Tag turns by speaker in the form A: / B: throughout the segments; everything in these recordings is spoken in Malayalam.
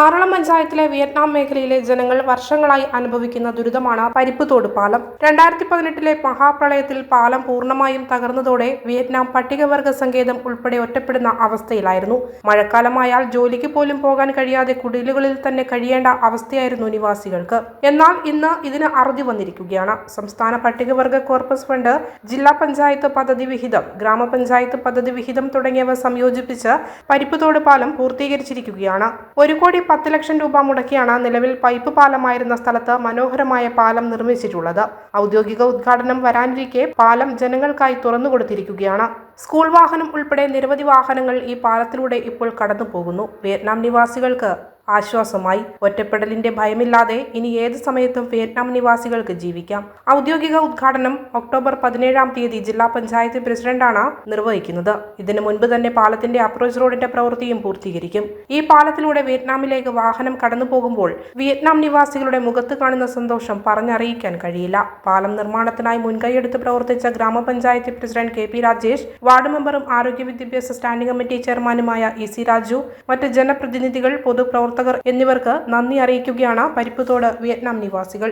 A: ആറളം പഞ്ചായത്തിലെ വിയറ്റ്നാം മേഖലയിലെ ജനങ്ങൾ വർഷങ്ങളായി അനുഭവിക്കുന്ന ദുരിതമാണ് പരിപ്പ് തോട് പാലം. രണ്ടായിരത്തി പതിനെട്ടിലെ മഹാപ്രളയത്തിൽ പാലം പൂർണമായും തകർന്നതോടെ വിയറ്റ്നാം പട്ടികവർഗ സങ്കേതം ഉൾപ്പെടെ ഒറ്റപ്പെടുന്ന അവസ്ഥയിലായിരുന്നു. മഴക്കാലമായാൽ ജോലിക്ക് പോലും പോകാൻ കഴിയാതെ കുടിലുകളിൽ തന്നെ കഴിയേണ്ട അവസ്ഥയായിരുന്നു നിവാസികൾക്ക്. എന്നാൽ ഇന്ന് ഇതിന് അറുതി വന്നിരിക്കുകയാണ്. സംസ്ഥാന പട്ടികവർഗ കോർപ്പസ് ഫണ്ട് ജില്ലാ പഞ്ചായത്ത് പദ്ധതി വിഹിതം ഗ്രാമപഞ്ചായത്ത് പദ്ധതി വിഹിതം തുടങ്ങിയവ സംയോജിപ്പിച്ച് പരിപ്പ് തോട് പാലം പൂർത്തീകരിച്ചിരിക്കുകയാണ്. ഒരു കോടി പത്ത് ലക്ഷം രൂപ മുടക്കിയാണ് നിലവിൽ പൈപ്പ് പാലമായിരുന്ന സ്ഥലത്ത് മനോഹരമായ പാലം നിർമ്മിച്ചിട്ടുള്ളത്. ഔദ്യോഗിക ഉദ്ഘാടനം വരാനിരിക്കെ പാലം ജനങ്ങൾക്കായി തുറന്നു തുറന്നുകൊടുത്തിരിക്കുകയാണ് സ്കൂൾ വാഹനം ഉൾപ്പെടെ നിരവധി വാഹനങ്ങൾ ഈ പാലത്തിലൂടെ ഇപ്പോൾ കടന്നു പോകുന്നു വിയറ്റ്നാം നിവാസികൾക്ക് ആശ്വാസമായി. ഒറ്റപ്പെടലിന്റെ ഭയമില്ലാതെ ഇനി ഏത് സമയത്തും വിയറ്റ്നാം നിവാസികൾക്ക് ജീവിക്കാം. ഔദ്യോഗിക ഉദ്ഘാടനം ഒക്ടോബർ പതിനേഴാം തീയതി ജില്ലാ പഞ്ചായത്ത് പ്രസിഡന്റാണ് നിർവഹിക്കുന്നത്. ഇതിനു മുൻപ് തന്നെ പാലത്തിന്റെ അപ്രോച്ച് റോഡിന്റെ പ്രവൃത്തിയും പൂർത്തീകരിക്കും. ഈ പാലത്തിലൂടെ വിയറ്റ്നാമിലേക്ക് വാഹനം കടന്നു പോകുമ്പോൾ വിയറ്റ്നാം നിവാസികളുടെ മുഖത്ത് കാണുന്ന സന്തോഷം പറഞ്ഞറിയിക്കാൻ കഴിയില്ല. പാലം നിർമ്മാണത്തിനായി മുൻകൈയെടുത്ത് പ്രവർത്തിച്ച ഗ്രാമപഞ്ചായത്ത് president K P Rajesh ward മെമ്പറും ആരോഗ്യ വിദ്യാഭ്യാസ സ്റ്റാൻഡിംഗ് കമ്മിറ്റി ചെയർമാനുമായ ഇ സി രാജു മറ്റ് ജനപ്രതിനിധികൾ പൊതുപ്രവർത്തകർ എന്നിവർക്ക് നന്ദി അറിയിക്കുകയാണ് പരിപ്പുതോട് വിയറ്റ്നാം നിവാസികൾ.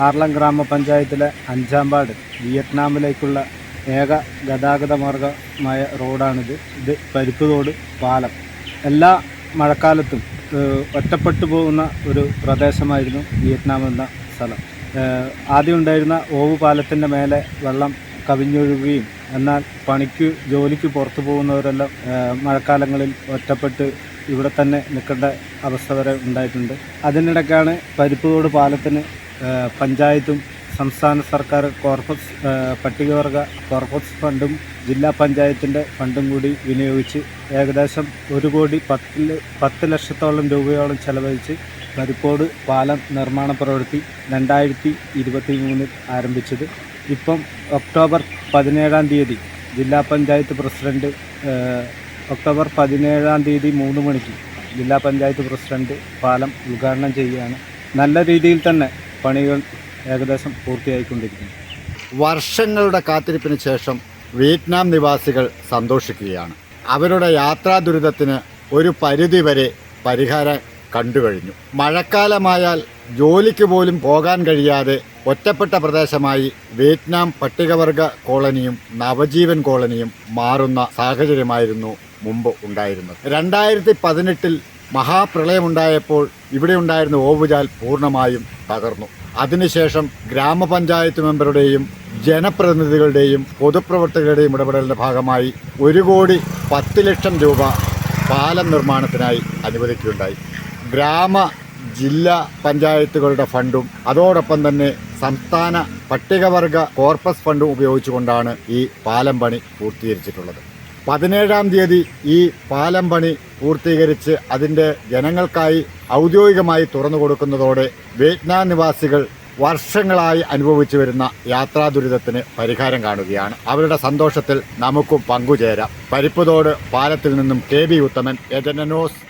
B: ആർലം ഗ്രാമപഞ്ചായത്തിലെ അഞ്ചാം പാട് വിയറ്റ്നാമിലേക്കുള്ള ഏക ഗതാഗത മാർഗമായ റോഡാണിത്. ഇത് പരിപ്പുതോട് പാലം. എല്ലാ മഴക്കാലത്തും ഒറ്റപ്പെട്ടു പോകുന്ന ഒരു പ്രദേശമായിരുന്നു വിയറ്റ്നാം എന്ന സ്ഥലം. ആദ്യം ഉണ്ടായിരുന്ന ഓവ് പാലത്തിന്റെ മേലെ വെള്ളം കവിഞ്ഞൊഴുകുകയും എന്നാൽ പണിക്ക് ജോലിക്ക് പുറത്തു പോകുന്നവരെല്ലാം മഴക്കാലങ്ങളിൽ ഒറ്റപ്പെട്ട് ഇവിടെ തന്നെ നിൽക്കേണ്ട അവസ്ഥ വരെ ഉണ്ടായിട്ടുണ്ട്. അതിനിടയ്ക്കാണ് പരിപ്പുതോട് പാലത്തിന് പഞ്ചായത്തും സംസ്ഥാന സർക്കാർ കോർപ്പസ് പട്ടികവർഗ കോർപ്പസ് ഫണ്ടും ജില്ലാ പഞ്ചായത്തിന്റെ ഫണ്ടും കൂടി വിനിയോഗിച്ച് ഏകദേശം ഒരു കോടി പത്തിൽ പത്ത് ലക്ഷത്തോളം രൂപയോളം ചെലവഴിച്ച് പരിപ്പോട് പാലം നിർമ്മാണ പ്രവൃത്തി രണ്ടായിരത്തി ഇരുപത്തി മൂന്നിൽ ആരംഭിച്ചത്. ഇപ്പം ഒക്ടോബർ പതിനേഴാം തീയതി ജില്ലാ പഞ്ചായത്ത് പ്രസിഡന്റ് ഒക്ടോബർ പതിനേഴാം തീയതി മൂന്ന് മണിക്ക് ജില്ലാ പഞ്ചായത്ത് പ്രസിഡന്റ് പാലം ഉദ്ഘാടനം ചെയ്യുകയാണ്. നല്ല രീതിയിൽ തന്നെ പണികൾ ഏകദേശം പൂർത്തിയായിക്കൊണ്ടിരിക്കുന്നു.
C: വർഷങ്ങളുടെ കാത്തിരിപ്പിന് ശേഷം വിയറ്റ്നാം നിവാസികൾ സന്തോഷിക്കുകയാണ്. അവരുടെ യാത്രാ ദുരിതത്തിന് ഒരു പരിധിവരെ പരിഹാരം കണ്ടുകഴിഞ്ഞു. മഴക്കാലമായാൽ ജോലിക്ക് പോലും പോകാൻ കഴിയാതെ ഒറ്റപ്പെട്ട പ്രദേശമായി വിയറ്റ്നാം പട്ടികവർഗ കോളനിയും നവജീവൻ കോളനിയും മാറുന്ന സാഹചര്യമായിരുന്നു മുമ്പ് ഉണ്ടായിരുന്നത്. രണ്ടായിരത്തി പതിനെട്ടിൽ മഹാപ്രളയമുണ്ടായപ്പോൾ ഇവിടെ ഉണ്ടായിരുന്ന ഓവുചാൽ പൂർണമായും തകർന്നു. അതിനുശേഷം ഗ്രാമപഞ്ചായത്ത് മെമ്പറുടെയും ജനപ്രതിനിധികളുടെയും പൊതുപ്രവർത്തകരുടെയും ഇടപെടലിന്റെ ഭാഗമായി ഒരു കോടി പത്ത് ലക്ഷം രൂപ പാലം നിർമ്മാണത്തിനായി അനുവദിക്കുകയുണ്ടായി. ഗ്രാമ ജില്ലാ പഞ്ചായത്തുകളുടെ ഫണ്ടും അതോടൊപ്പം തന്നെ സംസ്ഥാന പട്ടികവർഗ കോർപ്പസ് ഫണ്ടും ഉപയോഗിച്ചുകൊണ്ടാണ് ഈ പാലം പണി പൂർത്തീകരിച്ചിട്ടുള്ളത്. പതിനേഴാം തീയതി ഈ പാലം പണി പൂർത്തീകരിച്ച് അതിന്റെ ജനങ്ങൾക്കായി ഔദ്യോഗികമായി തുറന്നു കൊടുക്കുന്നതോടെ വിയറ്റ്നാം നിവാസികൾ വർഷങ്ങളായി അനുഭവിച്ചു വരുന്ന യാത്രാ ദുരിതത്തിന് പരിഹാരം കാണുകയാണ്. അവരുടെ സന്തോഷത്തിൽ നമുക്കും പങ്കുചേരാം. പരിപ്പുതോട് പാലത്തിൽ നിന്നും കെ ബി ഉത്തമൻ എജനനോസ്